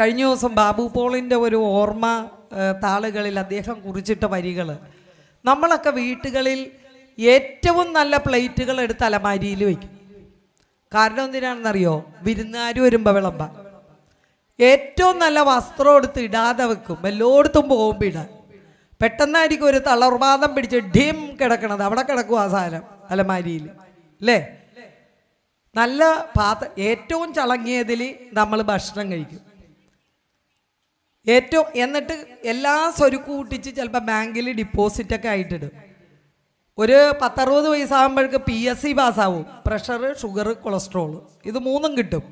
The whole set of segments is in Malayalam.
കഴിഞ്ഞ ദിവസം ബാബു പോളിന്റെ ഒരു ഓർമ്മ താളുകളിൽ അദ്ദേഹം കുറിച്ചിട്ട വരികൾ നമ്മളൊക്കെ വീട്ടുകളിൽ ഏറ്റവും നല്ല പ്ലേറ്റുകൾ എടുത്ത് അലമാരിയിൽ വയ്ക്കും കാരണം എന്തിനാണെന്നറിയോ? വിരുന്നുകാർ വരുമ്പോൾ വിളമ്പ. ഏറ്റവും നല്ല വസ്ത്രം എടുത്ത് ഇടാതെ വെക്കും. എല്ലായിടത്തും പോകുമ്പോൾ ഇടാൻ. പെട്ടെന്നായിരിക്കും ഒരു തളർവാദം പിടിച്ച് ഡിം കിടക്കണത്. അവിടെ കിടക്കും ആ സാധനം അലമാരിയിൽ. അല്ലേ? നല്ല പാത്ര ഏറ്റവും ചളങ്ങിയതിൽ നമ്മൾ ഭക്ഷണം കഴിക്കും. ഏറ്റവും എന്നിട്ട് എല്ലാ സ്വരുക്കും കൂട്ടിച്ച് ചിലപ്പോൾ ബാങ്കിൽ ഡിപ്പോസിറ്റ് ഒക്കെ ആയിട്ടിടും. ഒരു പത്തറുപത് വയസ്സാകുമ്പോഴേക്ക് പി എസ് സി പാസ്സാവും. പ്രഷർ ഷുഗർ കൊളസ്ട്രോൾ ഇത് മൂന്നും കിട്ടും.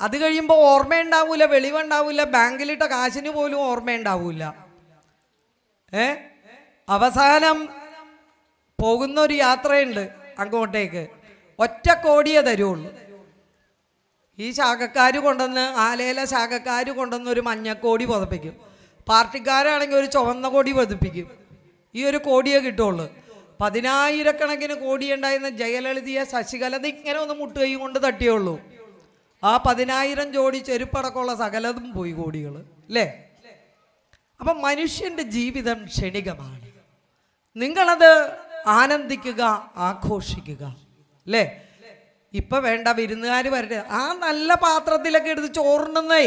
അത് കഴിയുമ്പോൾ ഓർമ്മയുണ്ടാവില്ല വെളിവുണ്ടാവില്ല ബാങ്കിലിട്ട കാശിന് പോലും ഓർമ്മയുണ്ടാവില്ല ഏ? അവസാനം പോകുന്ന ഒരു യാത്രയുണ്ട് അങ്ങോട്ടേക്ക്. ഒറ്റ കോടിയേ തരുള്ളൂ. ഈ ശാഖക്കാർ കൊണ്ടുവന്ന് ആലയിലെ ശാഖക്കാർ കൊണ്ടുവന്ന് ഒരു മഞ്ഞക്കോടി പുതപ്പിക്കും. പാർട്ടിക്കാരാണെങ്കിൽ ഒരു ചുവന്ന കോടി പതിപ്പിക്കും. ഈ ഒരു കോടിയേ കിട്ടുള്ളൂ. പതിനായിരക്കണക്കിന് കോടി ഉണ്ടായിരുന്ന ജയലളിതയെ ശശികലത ഇങ്ങനെ ഒന്ന് മുട്ടുകൈ കൊണ്ട് തട്ടിയുള്ളൂ. ആ പതിനായിരം ജോഡി ചെരുപ്പടക്കമുള്ള സകലതും പോയി കോടികൾ അല്ലേ? അപ്പം മനുഷ്യന്റെ ജീവിതം ക്ഷണികമാണ്. നിങ്ങളത് ആനന്ദിക്കുക ആഘോഷിക്കുക അല്ലേ? ഇപ്പൊ വേണ്ട വിരുന്നുകാർ വരട്ടെ. ആ നല്ല പാത്രത്തിലൊക്കെ എടുത്ത് ചോറുണ്ടെന്നേ.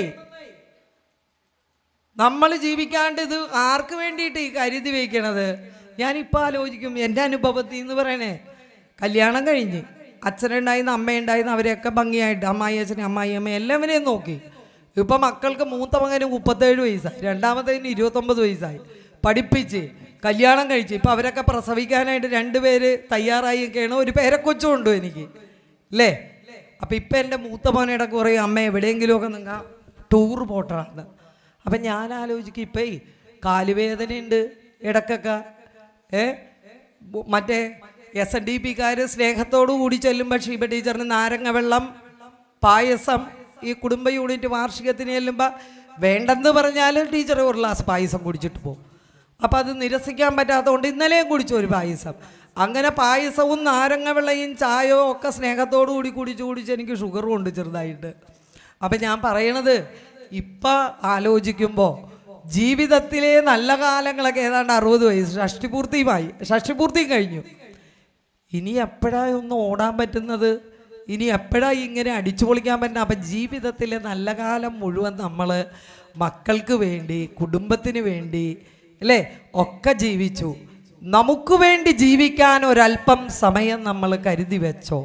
നമ്മൾ ജീവിക്കാണ്ട് ഇത് ആർക്ക് വേണ്ടിയിട്ട് ഈ കരുതി വയ്ക്കണത് ഞാനിപ്പോൾ ആലോചിക്കും എന്റെ അനുഭവത്തിൽ എന്ന് പറയണേ. കല്യാണം കഴിഞ്ഞ് അച്ഛനുണ്ടായിരുന്ന അമ്മയുണ്ടായിരുന്ന അവരെയൊക്കെ ഭംഗിയായിട്ട് അമ്മായി അച്ഛനെ അമ്മായി അമ്മ എല്ലാവരെയും നോക്കി. ഇപ്പം മക്കൾക്ക് മൂത്ത മകന് മുപ്പത്തേഴ് വയസ്സായി രണ്ടാമത്തേന് ഇരുപത്തൊമ്പത് വയസ്സായി. പഠിപ്പിച്ച് കല്യാണം കഴിച്ച് ഇപ്പം അവരൊക്കെ പ്രസവിക്കാനായിട്ട് രണ്ടുപേര് കേണോ ഒരു പേരക്കൊച്ചും ഉണ്ട് എനിക്ക്. അല്ലേ അപ്പം ഇപ്പം എന്റെ മൂത്ത മോനയുടെ കുറേ അമ്മ എവിടെയെങ്കിലുമൊക്കെ നിങ്ങൾ ടൂർ പോട്ടാണ് അപ്പം ഞാൻ ആലോചിക്കും ഇപ്പം കാലുവേദനയുണ്ട് ഇടക്കൊക്കെ. ഏ? മറ്റേ എസ് എൻ ഡി പിക്കാർ സ്നേഹത്തോടു കൂടി ചെല്ലും പക്ഷേ ഇപ്പം ടീച്ചറിന് നാരങ്ങ വെള്ളം പായസം ഈ കുടുംബ യൂണിറ്റ് വാർഷികത്തിന് ചെല്ലുമ്പോൾ വേണ്ടെന്ന് പറഞ്ഞാലും ടീച്ചർ ഒരു ഗ്ലാസ് പായസം കുടിച്ചിട്ട് പോകും. അപ്പം അത് നിരസിക്കാൻ പറ്റാത്തതുകൊണ്ട് ഇന്നലെയും കുടിച്ചു ഒരു പായസം. അങ്ങനെ പായസവും നാരങ്ങ വെള്ളയും ചായയും ഒക്കെ സ്നേഹത്തോടു കൂടി കുടിച്ച് കുടിച്ച് എനിക്ക് ഷുഗറും ഉണ്ട് ചെറുതായിട്ട്. അപ്പം ഞാൻ പറയണത് ഇപ്പം ആലോചിക്കുമ്പോൾ ജീവിതത്തിലെ നല്ല കാലങ്ങളൊക്കെ ഏതാണ്ട് അറുപത് വയസ്സ് ഷഷ്ടിപൂർത്തിയുമായി ഷഷ്ടിപൂർത്തിയും കഴിഞ്ഞു. ഇനി എപ്പോഴാ ഒന്ന് ഓടാൻ പറ്റുന്നത്? ഇനി എപ്പോഴാ ഇങ്ങനെ അടിച്ചു പൊളിക്കാൻ പറ്റുന്നത്? അപ്പം ജീവിതത്തിലെ നല്ല കാലം മുഴുവൻ നമ്മൾ മക്കൾക്ക് വേണ്ടി കുടുംബത്തിന് വേണ്ടി അല്ലേ? ഒക്കെ ജീവിച്ചു. നമുക്ക് വേണ്ടി ജീവിക്കാൻ ഒരല്പം സമയം നമ്മൾ കരുതി വെച്ചോ?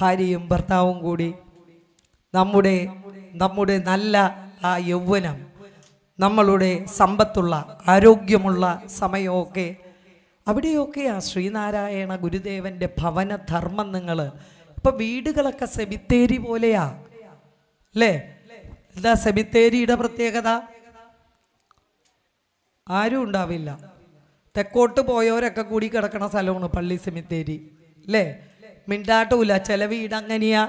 ഭാര്യയും ഭർത്താവും കൂടി നമ്മുടെ നമ്മുടെ നല്ല ആ യൗവനം നമ്മളുടെ സമ്പത്തുള്ള ആരോഗ്യമുള്ള സമയമൊക്കെ. ആ ശ്രീനാരായണ ഗുരുദേവന്റെ ഭവന ധർമ്മം നിങ്ങൾ ഇപ്പൊ വീടുകളൊക്കെ സെമിത്തേരി പോലെയാ. അല്ലേ? എന്താ സെമിത്തേരിയുടെ പ്രത്യേകത? ആരും ഉണ്ടാവില്ല. തെക്കോട്ട് പോയവരൊക്കെ കൂടി കിടക്കണ സ്ഥലമാണ് പള്ളി സെമിത്തേരി അല്ലേ മിണ്ടാട്ടൂല. ചില വീട് അങ്ങനെയാ.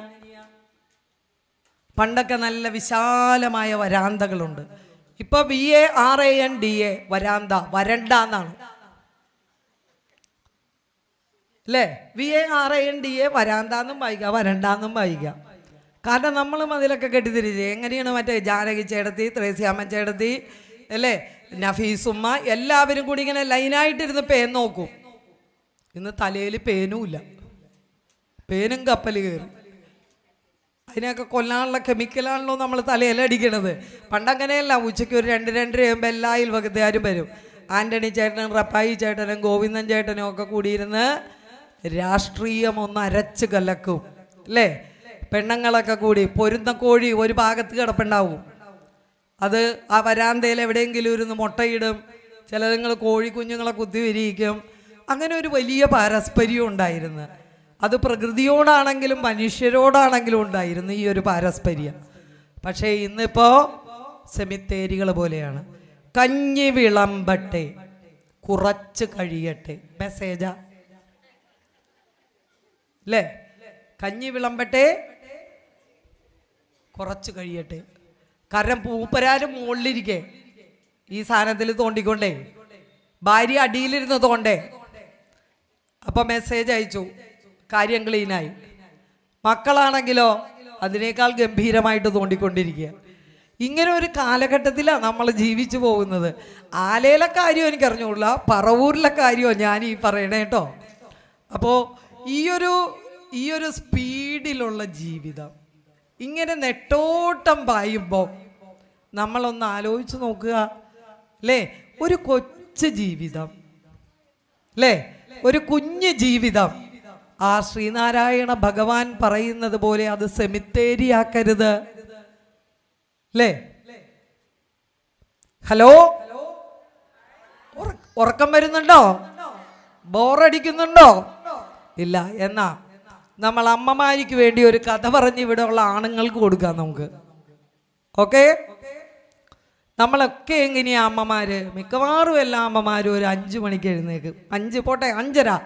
പണ്ടൊക്കെ നല്ല വിശാലമായ വരാന്തകളുണ്ട്. ഇപ്പൊ B A R A N D A വരാന്ത വരണ്ട എന്നാണ്. അല്ലേ V A R A N D A വരാന്താന്നും വായിക്കാം വരണ്ടാന്നും വായിക്ക. കാരണം നമ്മളും അതിലൊക്കെ കെട്ടിത്തിരിച്ച്. എങ്ങനെയാണ് മറ്റേ ജാനകി ചേടത്തി ത്രേസ്യാമ്മ ചേടത്തി അല്ലേ നഫീസുമ്മ എല്ലാവരും കൂടി ഇങ്ങനെ ലൈനായിട്ടിരുന്ന് പേൻ നോക്കും. ഇന്ന് തലയിൽ പേനുമില്ല പേനും കപ്പൽ കയറി. അതിനെയൊക്കെ കൊല്ലാനുള്ള കെമിക്കലാണല്ലോ നമ്മൾ തലയിലടിക്കണത് പണ്ടങ്ങനെയല്ല ഉച്ചയ്ക്ക് ഒരു രണ്ട് രണ്ടര ആകുമ്പോൾ എല്ലാ അയൽവകത്തുകാരും വരും. ആന്റണി ചേട്ടനും റപ്പായി ചേട്ടനും ഗോവിന്ദൻ ചേട്ടനും ഒക്കെ കൂടിയിരുന്ന് രാഷ്ട്രീയം ഒന്ന് അരച്ച് കലക്കും. അല്ലേ? പെണ്ണുങ്ങളൊക്കെ കൂടി പൊരുന്ന കോഴി ഒരു ഭാഗത്ത് കിടപ്പുണ്ടാവും. അത് ആ വരാന്തയിൽ എവിടെയെങ്കിലും ഇരുന്ന് മുട്ടയിടും. ചിലതുങ്ങൾ കോഴി കുഞ്ഞുങ്ങളെ കുത്തി വിരിയിക്കും അങ്ങനെ ഒരു വലിയ പാരസ്പര്യം ഉണ്ടായിരുന്നു. അത് പ്രകൃതിയോടാണെങ്കിലും മനുഷ്യരോടാണെങ്കിലും ഉണ്ടായിരുന്നു ഈ ഒരു പാരസ്പര്യം. പക്ഷേ ഇന്നിപ്പോൾ സെമിത്തേരികൾ പോലെയാണ്. കഞ്ഞി വിളമ്പട്ടെ കുറച്ച് കഴിയട്ടെ. മെസ്സേജ അല്ലേ കഞ്ഞി വിളമ്പട്ടെ കുറച്ച് കഴിയട്ടെ. കാരണം പൂപ്പരാരും മുകളിലിരിക്കെ. ഈ സാധനത്തിൽ തോണ്ടിക്കൊണ്ടേ. ഭാര്യ അടിയിലിരുന്ന് തോണ്ടേ. അപ്പൊ മെസ്സേജ് അയച്ചു. കാര്യം ക്ലീനായി മക്കളാണെങ്കിലോ അതിനേക്കാൾ ഗംഭീരമായിട്ട് തോണ്ടിക്കൊണ്ടിരിക്കുക. ഇങ്ങനെ ഒരു കാലഘട്ടത്തിലാണ് നമ്മൾ ജീവിച്ചു പോകുന്നത്. ആലയിലെ കാര്യം എനിക്കറിഞ്ഞുകൂടില്ല പറവൂരിലെ കാര്യമോ ഞാൻ ഈ പറയണേ കേട്ടോ. അപ്പോൾ ഈ ഒരു ഈ ഒരു സ്പീഡിലുള്ള ജീവിതം. ഇങ്ങനെ നെട്ടോട്ടം പായുമ്പോൾ നമ്മളൊന്ന് ആലോചിച്ച് നോക്കുക. അല്ലേ ഒരു കൊച്ചു ജീവിതം. അല്ലേ ഒരു കുഞ്ഞ് ജീവിതം. ആ ശ്രീനാരായണ ഭഗവാൻ പറയുന്നത് പോലെ അത് സെമിത്തേരിയാക്കരുത് അല്ലേ ഹലോ? ഉറ- ഉറക്കം വരുന്നുണ്ടോ? ബോറടിക്കുന്നുണ്ടോ? ഇല്ല എന്നാ? നമ്മൾ അമ്മമാരിക്ക് വേണ്ടി ഒരു കഥ പറഞ്ഞ് ഇവിടെ ഉള്ള ആണുങ്ങൾക്ക് കൊടുക്കാം നമുക്ക്. ഓക്കെ? നമ്മളൊക്കെ എങ്ങനെയാ അമ്മമാര്? മിക്കവാറും എല്ലാ അമ്മമാരും ഒരു അഞ്ച് മണിക്ക് എഴുന്നേക്കും അഞ്ച് പോട്ടെ അഞ്ചര.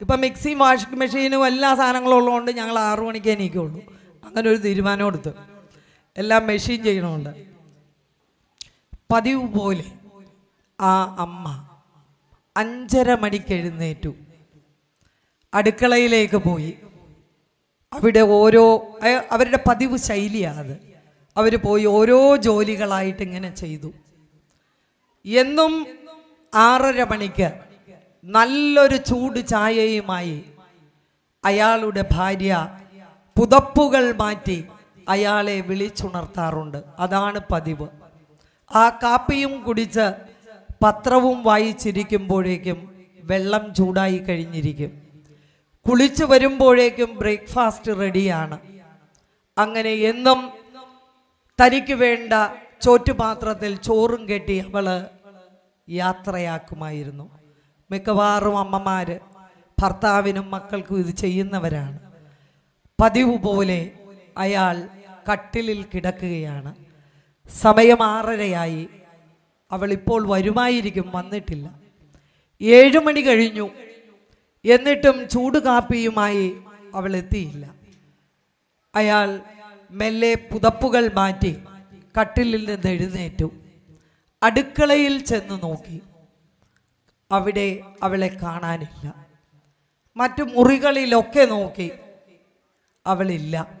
ഇപ്പം മിക്സിയും വാഷിംഗ് മെഷീനും എല്ലാ സാധനങ്ങളും ഉള്ളതുകൊണ്ട് ഞങ്ങൾ ആറു മണിക്ക് എണീക്കുള്ളൂ. അങ്ങനെ ഒരു തീരുമാനം എടുത്തു. എല്ലാം മെഷീൻ ചെയ്യണമുണ്ട്. പതിവ് പോലെ ആ അമ്മ അഞ്ചര മണിക്ക് എഴുന്നേറ്റു. അടുക്കളയിലേക്ക് പോയി. അവിടെ ഓരോ അവരുടെ പതിവ് ശൈലിയാണ് അത് അവർ പോയി ഓരോ ജോലികളായിട്ട് ഇങ്ങനെ ചെയ്തു. എന്നും ആറര മണിക്ക് നല്ലൊരു ചൂട് ചായയുമായി അയാളുടെ ഭാര്യ പുതപ്പുകൾ മാറ്റി അയാളെ വിളിച്ചുണർത്താറുണ്ട്. അതാണ് പതിവ്. ആ കാപ്പിയും കുടിച്ച് പത്രവും വായിച്ചിരിക്കുമ്പോഴേക്കും വെള്ളം ചൂടായി കഴിഞ്ഞിരിക്കും. കുളിച്ചു വരുമ്പോഴേക്കും ബ്രേക്ക്ഫാസ്റ്റ് റെഡിയാണ്. അങ്ങനെ എന്നും തനിക്ക് വേണ്ട ചോറ്റുപാത്രത്തിൽ ചോറും കെട്ടി അവൾ യാത്രയാക്കുമായിരുന്നു. മിക്കവാറും അമ്മമാര് ഭർത്താവിനും മക്കൾക്കും ഇത് ചെയ്യുന്നവരാണ്. പതിവ് പോലെ അയാൾ കട്ടിലിൽ കിടക്കുകയാണ്. സമയം ആറരയായി. അവൾ ഇപ്പോൾ വരുമായിരിക്കും വന്നിട്ടില്ല. ഏഴു മണി കഴിഞ്ഞു. എന്നിട്ടും ചൂട് കാപ്പിയുമായി അവൾ എത്തിയില്ല. അയാൾ മെല്ലെ പുതപ്പുകൾ മാറ്റി കട്ടിലിൽ നിന്ന് എഴുന്നേറ്റു. അടുക്കളയിൽ ചെന്ന് നോക്കി. അവിടെ അവളെ കാണാനില്ല. മറ്റു മുറികളിലൊക്കെ നോക്കി. അവളില്ല.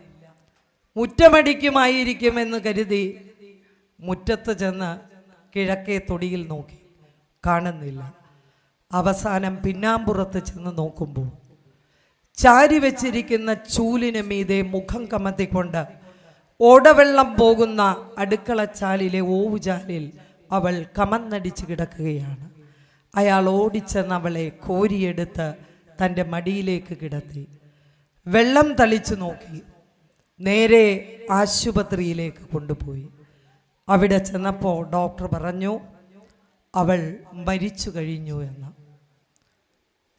മുറ്റമടിക്കുമായിരിക്കുമെന്ന് കരുതി മുറ്റത്ത് ചെന്ന് കിഴക്കേ തൊടിയിൽ നോക്കി. കാണുന്നില്ല. അവസാനം പിന്നാമ്പുറത്ത് ചെന്ന് നോക്കുമ്പോൾ ചാരി വെച്ചിരിക്കുന്ന ചൂലിന് മീതെ മുഖം കമത്തിക്കൊണ്ട് ഓടവെള്ളം പോകുന്ന അടുക്കളച്ചാലിലെ ഓവുചാലിൽ അവൾ കമന്നടിച്ച് കിടക്കുകയാണ്. അയാൾ ഓടിച്ചെന്ന് അവളെ കോരിയെടുത്ത് തന്റെ മടിയിലേക്ക് കിടത്തി. വെള്ളം തളിച്ചു നോക്കി. നേരെ ആശുപത്രിയിലേക്ക് കൊണ്ടുപോയി. അവിടെ ചെന്നപ്പോൾ ഡോക്ടർ പറഞ്ഞു അവൾ മരിച്ചു കഴിഞ്ഞു എന്ന്.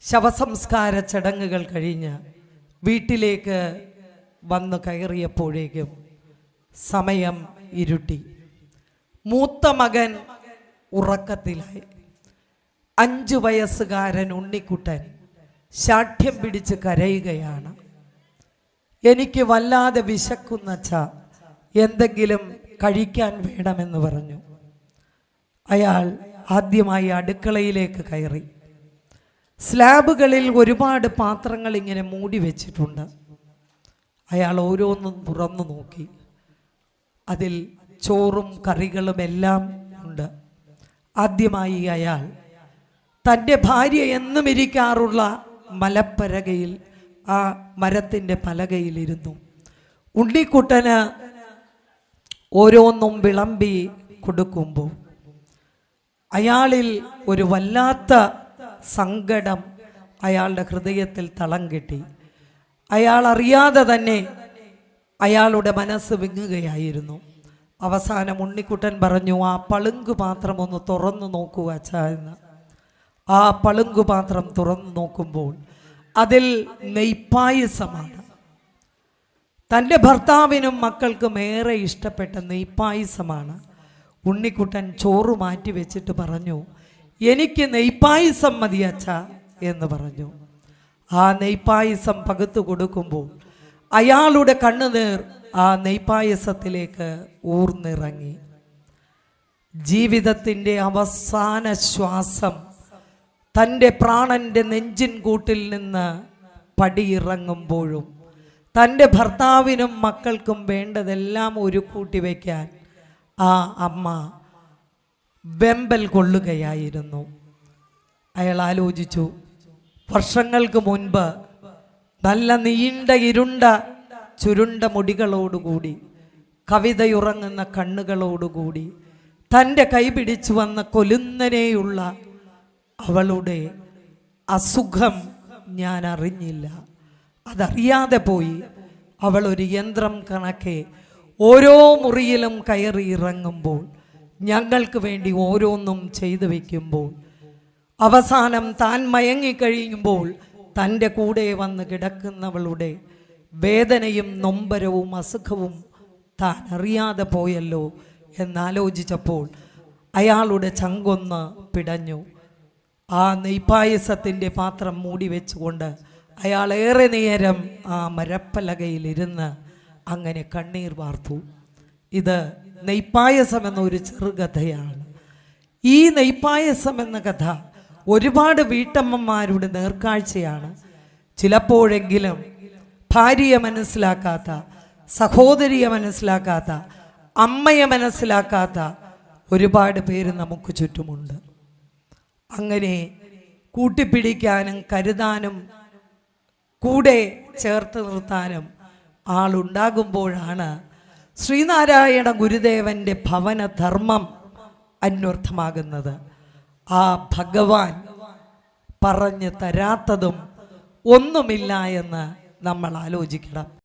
ശവസംസ്കാര ചടങ്ങുകൾ കഴിഞ്ഞ് വീട്ടിലേക്ക് വന്ന് കയറിയപ്പോഴേക്കും സമയം ഇരുട്ടി. മൂത്ത മകൻ ഉറക്കത്തിലായി. അഞ്ചു വയസ്സുകാരൻ ഉണ്ണിക്കുട്ടൻ ശാഠ്യം പിടിച്ച് കരയുകയാണ്. എനിക്ക് വല്ലാതെ വിശക്കുന്നച്ച എന്തെങ്കിലും കഴിക്കാൻ വേണമെന്ന് പറഞ്ഞു. അയാൾ ആദ്യമായി അടുക്കളയിലേക്ക് കയറി. സ്ലാബുകളിൽ ഒരുപാട് പാത്രങ്ങൾ ഇങ്ങനെ മൂടി വെച്ചിട്ടുണ്ട്. അയാൾ ഓരോന്നും തുറന്നു നോക്കി. അതിൽ ചോറും കറികളും എല്ലാം ഉണ്ട്. ആദ്യമായി അയാൾ തന്റെ ഭാര്യ എന്നും ഇരിക്കാറുള്ള മലപ്പരകയിൽ ആ മരത്തിന്റെ പലകയിലിരുന്നു. ഉണ്ണിക്കുട്ടന് ഓരോന്നും വിളമ്പി കൊടുക്കുമ്പോൾ അയാളിൽ ഒരു വല്ലാത്ത സങ്കടം അയാളുടെ ഹൃദയത്തിൽ തളം കിട്ടി. അയാൾ അറിയാതെ തന്നെ അയാളുടെ മനസ്സ് വിങ്ങുകയായിരുന്നു. അവസാനം ഉണ്ണിക്കുട്ടൻ പറഞ്ഞു ആ പളുങ്കു പാത്രം ഒന്ന് തുറന്നു നോക്കൂ അച്ഛാ എന്ന്. ആ പളുങ്കു പാത്രം തുറന്നു നോക്കുമ്പോൾ അതിൽ നെയ്പ്പായസമാണ് തന്റെ ഭർത്താവിനും മക്കൾക്കും ഏറെ ഇഷ്ടപ്പെട്ട നെയ്പ്പായസമാണ് ഉണ്ണിക്കുട്ടൻ ചോറ് മാറ്റി വെച്ചിട്ട് പറഞ്ഞു എനിക്ക് നെയ്പായസം മതി അച്ഛ എന്ന് പറഞ്ഞു. ആ നെയ്പായസം പകുത്തു കൊടുക്കുമ്പോൾ അയാളുടെ കണ്ണുനീർ ആ നെയ്പായസത്തിലേക്ക് ഊർന്നിറങ്ങി. ജീവിതത്തിന്റെ അവസാന ശ്വാസം തന്റെ പ്രാണന്റെ നെഞ്ചിൻ കൂട്ടിൽ നിന്ന് പടിയിറങ്ങുമ്പോഴും തന്റെ ഭർത്താവിനും മക്കൾക്കും വേണ്ടതെല്ലാം ഒരു കൂട്ടി വയ്ക്കാൻ ആ അമ്മ വെമ്പൽ കൊള്ളുകയായിരുന്നു. അയാൾ ആലോചിച്ചു വർഷങ്ങൾക്ക് മുൻപ് നല്ല നീണ്ട ഇരുണ്ട ചുരുണ്ട മുടികളോടുകൂടി കവിതയുറങ്ങുന്ന കണ്ണുകളോടുകൂടി തന്റെ കൈ പിടിച്ചു വന്ന കൊലുന്നനെയുള്ള അവളുടെ അസുഖം ഞാൻ അറിഞ്ഞില്ല. അതറിയാതെ പോയി അവൾ ഒരു യന്ത്രം കണക്കെ ഓരോ മുറിയിലും കയറി ഇറങ്ങുമ്പോൾ ഞങ്ങൾക്ക് വേണ്ടി ഓരോന്നും ചെയ്തു വയ്ക്കുമ്പോൾ അവസാനം താൻ മയങ്ങിക്കഴിയുമ്പോൾ തന്റെ കൂടെ വന്ന് കിടക്കുന്നവളുടെ വേദനയും നൊമ്പരവും അസുഖവും താൻ അറിയാതെ പോയല്ലോ എന്നാലോചിച്ചപ്പോൾ അയാളുടെ ചങ്കൊന്ന് പിടഞ്ഞു. ആ നെയ്പായസത്തിന്റെ പാത്രം മൂടി വെച്ചുകൊണ്ട് അയാൾ ഏറെ നേരം ആ മരപ്പലകയിലിരുന്ന് അങ്ങനെ കണ്ണീർ വാർത്തു. ഇത് നെയ്പായസം എന്നൊരു ചെറുകഥയാണ് ഈ നെയ്പായസം എന്ന കഥ ഒരുപാട് വീട്ടമ്മമാരുടെ നേർക്കാഴ്ചയാണ്. ചിലപ്പോഴെങ്കിലും ഭാര്യയെ മനസ്സിലാക്കാത്ത സഹോദരിയെ മനസ്സിലാക്കാത്ത അമ്മയെ മനസ്സിലാക്കാത്ത ഒരുപാട് പേര് നമുക്ക് ചുറ്റുമുണ്ട്. അങ്ങനെ കൂട്ടിപ്പിടിക്കാനും കരുതാനും കൂടെ ചേർത്ത് നിർത്താനും ആളുണ്ടാകുമ്പോഴാണ് ശ്രീനാരായണ ഗുരുദേവന്റെ ഭവനധർമ്മം അന്വർത്ഥമാകുന്നത്. ആ ഭഗവാൻ പറഞ്ഞു തരാത്തതും ഒന്നുമില്ല എന്ന് നമ്മൾ ആലോചിക്കണം.